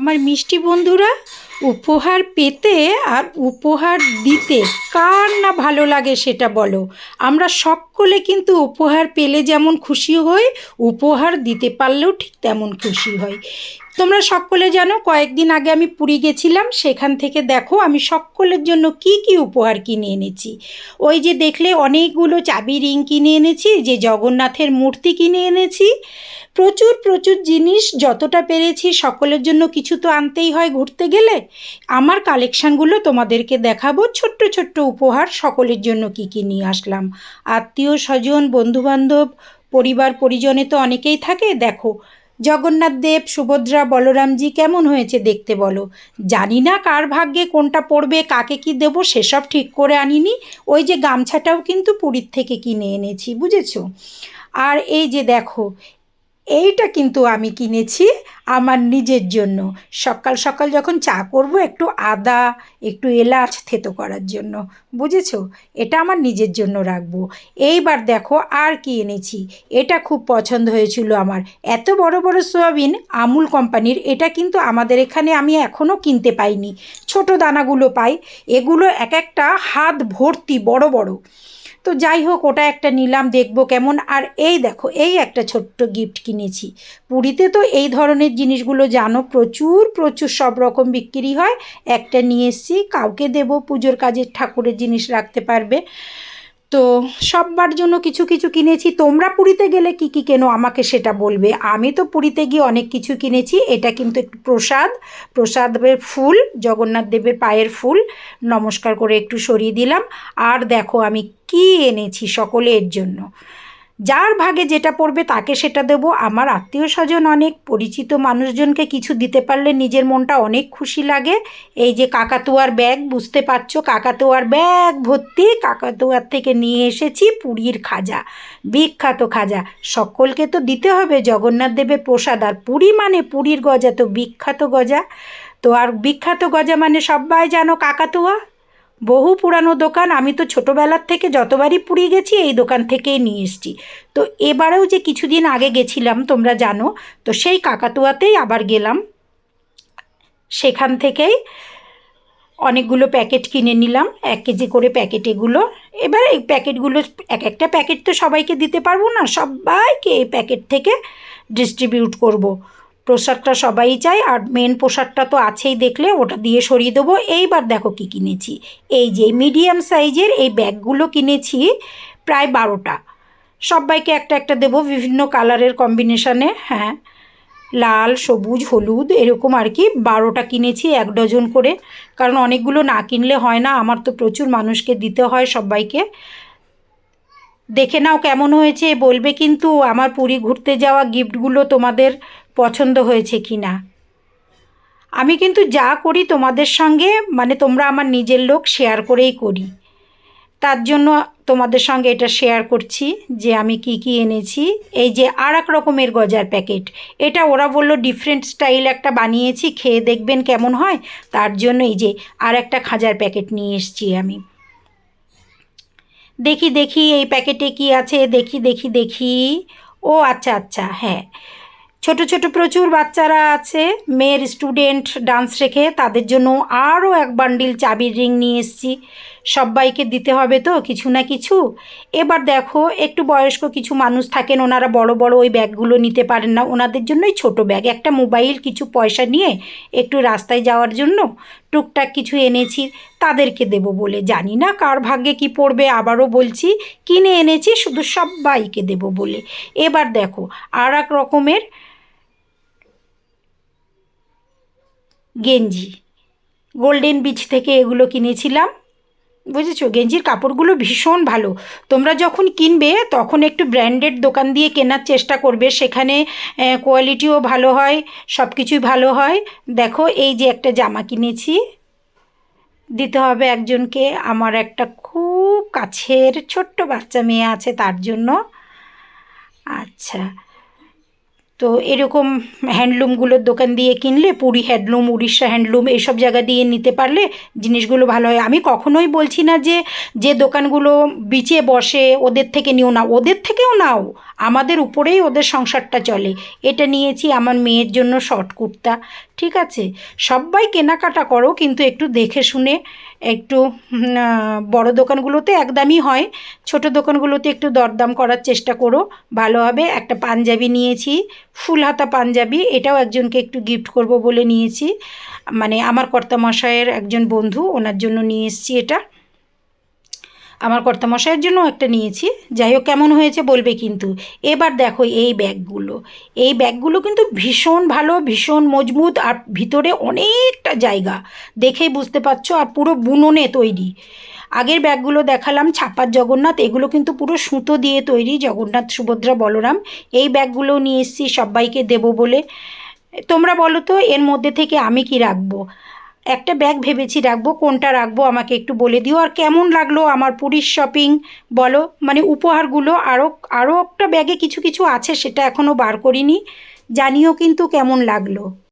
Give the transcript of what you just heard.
আমার মিষ্টি বন্ধুরা, উপহার পেতে আর উপহার দিতে কার না ভালো লাগে সেটা বলো। আমরা সকলে কিন্তু উপহার পেলে যেমন খুশি হই, উপহার দিতে পারলেও ঠিক তেমন খুশি হই। তোমরা সকলে জানো, কয়েকদিন আগে আমি পুরী গেছিলাম, সেখান থেকে দেখো আমি সকলের জন্য কি কি উপহার কিনে এনেছি। ওই যে দেখলে অনেকগুলো চাবি রিং কিনে এনেছি, যে জগন্নাথের মূর্তি কিনে এনেছি প্রচুর প্রচুর জিনিস যতটা পেরেছি সকলের জন্য কিছু তো আনতেই হয় ঘুরতে গেলে। আমার কালেকশানগুলো তোমাদেরকে দেখাবো, ছোট্ট ছোট্ট উপহার সকলের জন্য কি কি নিয়ে আসলাম। আত্মীয় স্বজন, বন্ধুবান্ধব, পরিবার, পরিজনে তো অনেকেই থাকে। দেখো, জগন্নাথ দেব, সুভদ্রা, বলরামজি কেমন হয়েছে দেখতে বলো। জানি না কার ভাগ্যে কোনটা পড়বে, কাকে কি দেব, সেসব ঠিক করে আনিনি। ওই যে গামছাটাও কিন্তু পুরীর থেকে কিনে এনেছি, বুঝেছ? আর এই যে দেখো এইটা কিন্তু আমি কিনেছি আমার নিজের জন্য। সকাল সকাল যখন চা করব, একটু আদা, একটু এলাচ থেতো করার জন্য। বুঝেছ? এটা আমার নিজের জন্য রাখব। এইবার দেখো আর কি এনেছি। এটা খুব পছন্দ হয়েছিল আমার। এত বড় বড় সোয়াবিন আমুল কোম্পানির, এটা কিন্তু আমাদের এখানে আমি এখনও কিনতে পাইনি। ছোট দানাগুলো পাই, এগুলো এক একটা হাত ভর্তি বড় বড়। তো যাই হোক, ওটা একটা নিলাম, দেখব কেমন। আর এই দেখো, এই একটা ছোট্ট গিফট কিনেছি। পুরীতে তো এই ধরনের জিনিসগুলো জানো, প্রচুর প্রচুর সব রকম বিক্রি হয়। একটা নিয়ে এসেছি, কাউকে দেবো, পুজোর কাজে ঠাকুরের জিনিস রাখতে পারবে। তো সববার জন্য কিছু কিছু কিনেছি। তোমরা পুরীতে গেলে কি কি কেন আমাকে সেটা বলবে? আমি তো পুরীতে গিয়ে অনেক কিছু কিনেছি। এটা কিন্তু একটু প্রসাদ। প্রসাদের ফুল, জগন্নাথ দেবের পায়ের ফুল নমস্কার করে একটু সরিয়ে দিলাম। আর দেখো আমি কি এনেছি সকলের জন্য। যার ভাগে যেটা পড়বে তাকে সেটা দেবো। আমার আত্মীয় স্বজন অনেক, পরিচিত মানুষজনকে কিছু দিতে পারলে নিজের মনটা অনেক খুশি লাগে। এই যে কাকাতুয়ার ব্যাগ, বুঝতে পারছ? কাকাতুয়ার ব্যাগ ভর্তি, কাকাতুয়ার থেকে নিয়ে এসেছি পুরীর খাজা, বিখ্যাত খাজা। সকলকে তো দিতে হবে, জগন্নাথ দেবের প্রসাদ। আর পুরী মানে পুরীর গজা তো বিখ্যাত গজা। তো আর বিখ্যাত গজা মানে সবাই জানো কাকাতুয়া? বহু পুরানো দোকান আমি তো ছোটোবেলার থেকে যতবারই পুরী গেছি, এই দোকান থেকেই নিয়ে এসেছি। তো এবারেও যে কিছুদিন আগে গেছিলাম, তোমরা জানো, তো সেই কাকাতুয়াতেই আবার গেলাম। সেখান থেকেই অনেকগুলো প্যাকেট কিনে নিলাম, এক কেজি করে প্যাকেট এগুলো। এবার এই প্যাকেটগুলো, এক একটা প্যাকেট তো সবাইকে দিতে পারব না, সবাইকে এই প্যাকেট থেকে ডিস্ট্রিবিউট করব। প্রসাদটা সবাই চায় আর মেন প্রসাদটা তো আছেই দেখলে ওটা দিয়ে সরিয়ে দেবো। এইবার দেখো কি কিনেছি। এই যে মিডিয়াম সাইজের এই ব্যাগগুলো কিনেছি প্রায় বারোটা। সবাইকে একটা একটা দেবো বিভিন্ন কালারের কম্বিনেশানে হ্যাঁ। লাল, সবুজ, হলুদ, এরকম আর কি বারোটা কিনেছি এক ডজন করে। কারণ অনেকগুলো না কিনলে হয় না, আমার তো প্রচুর মানুষকে দিতে হয় সবাইকে। দেখে নাও কেমন হয়েছে, বলবে কিন্তু আমার পুরী ঘুরতে যাওয়া গিফটগুলো তোমাদের পছন্দ হয়েছে কি না আমি কিন্তু যা করি তোমাদের সঙ্গে মানে তোমরা আমার নিজের লোক শেয়ার করেই করি। তার জন্য তোমাদের সঙ্গে এটা শেয়ার করছি যে আমি কি কি এনেছি। এই যে আর এক রকমের গজার প্যাকেট, এটা ওরা বলল ডিফারেন্ট স্টাইল একটা বানিয়েছি, খেয়ে দেখবেন কেমন হয়। তার জন্য এই যে আর একটা খাজার প্যাকেট নিয়ে এসছি আমি। দেখি দেখি, এই প্যাকেটে কি আছে? দেখি দেখি দেখি। ও আচ্ছা আচ্ছা হ্যাঁ। ছোট ছোট প্রচুর বাচ্চারা আছে। মেয়ের স্টুডেন্ট ডান্স শেখে তাদের জন্য আরও এক বান্ডিল চাবির রিং নিয়ে এসেছি। সবাইকে দিতে হবে তো, কিছু না কিছু। এবার দেখো, একটু বয়স্ক কিছু মানুষ থাকেন, ওনারা বড় বড় ওই ব্যাগগুলো নিতে পারেন না। ওনাদের জন্যই ছোট ব্যাগ, একটা মোবাইল, কিছু পয়সা নিয়ে একটু রাস্তায় যাওয়ার জন্য টুকটাক কিছু এনেছি, তাদেরকে দেব বলে। জানি না কার ভাগ্যে কি পড়বে, আবারও বলছি, কিনে এনেছি, শুধু সবাইকে দেব বলে। এবার দেখো আর এক রকমের গেঞ্জি। গোল্ডেন বিচ থেকে এগুলো কিনেছিলাম। বুঝেছ? গেঞ্জির কাপড়গুলো ভীষণ ভালো। তোমরা যখন কিনবে, তখন একটু ব্র্যান্ডেড দোকান দিয়ে কেনার চেষ্টা করবে। সেখানে কোয়ালিটিও ভালো হয় সব কিছুই ভালো হয়। দেখো, এই যে একটা জামা কিনেছি। দিতে হবে একজনকে। আমার একটা খুব কাছের ছোট্ট বাচ্চা মেয়ে আছে তার জন্য। আচ্ছা। তো এরকম হ্যান্ডলুমগুলোর দোকান দিয়ে কিনলে, পুরী হ্যান্ডলুম উড়িষ্যা হ্যান্ডলুম এইসব জায়গা দিয়ে নিতে পারলে জিনিসগুলো ভালো হয়। আমি কখনোই বলছি না যে যে দোকানগুলো বিচে বসে ওদের থেকে নিও না, ওদের থেকেও নাও। আমাদের উপরেই ওদের সংসারটা চলে। এটা নিয়েছি আমার মেয়ের জন্য শর্ট কুর্তা, ঠিক আছে? সবাই কেনাকাটা করো, কিন্তু একটু দেখে শুনে, একটু বড় দোকানগুলোতে একদমই হয়। ছোট দোকানগুলোতে একটু দরদাম করার চেষ্টা করো, ভালো হবে। একটা পাঞ্জাবি নিয়েছি, ফুল হাতা পাঞ্জাবি, এটাও একজনকে একটু গিফট করব বলে নিয়েছি। মানে আমার কর্তামশায়ের একজন বন্ধু, ওনার জন্য নিয়ে এসেছি এটা। আমার কর্তামশাইয়ের জন্য একটা নিয়েছি। যাই হোক, কেমন হয়েছে বলবে কিন্তু। এবার দেখো এই ব্যাগগুলো। এই ব্যাগগুলো কিন্তু ভীষণ ভালো, ভীষণ মজবুত আর ভিতরে অনেকটা জায়গা। দেখেই বুঝতে পারছ, আর পুরো বুননে তৈরি। আগের ব্যাগগুলো দেখালাম ছাপার জগন্নাথ, এগুলো কিন্তু পুরো সুতো দিয়ে তৈরি, জগন্নাথ, সুভদ্রা, বলরাম। এই ব্যাগগুলো নিয়ে এসেছি, সবাইকে দেবো বলে। তোমরা বলো তো, এর মধ্যে থেকে আমি কি রাখব? একটা ব্যাগ ভেবেছি রাখব, কোনটা রাখব আমাকে একটু বলে দিও। আর কেমন লাগল আমার পুরীর শপিং বলো? মানে উপহারগুলো আরও আরও একটা ব্যাগে কিছু কিছু আছে সেটা এখনও বার করিনি। জানিও কিন্তু কেমন লাগল।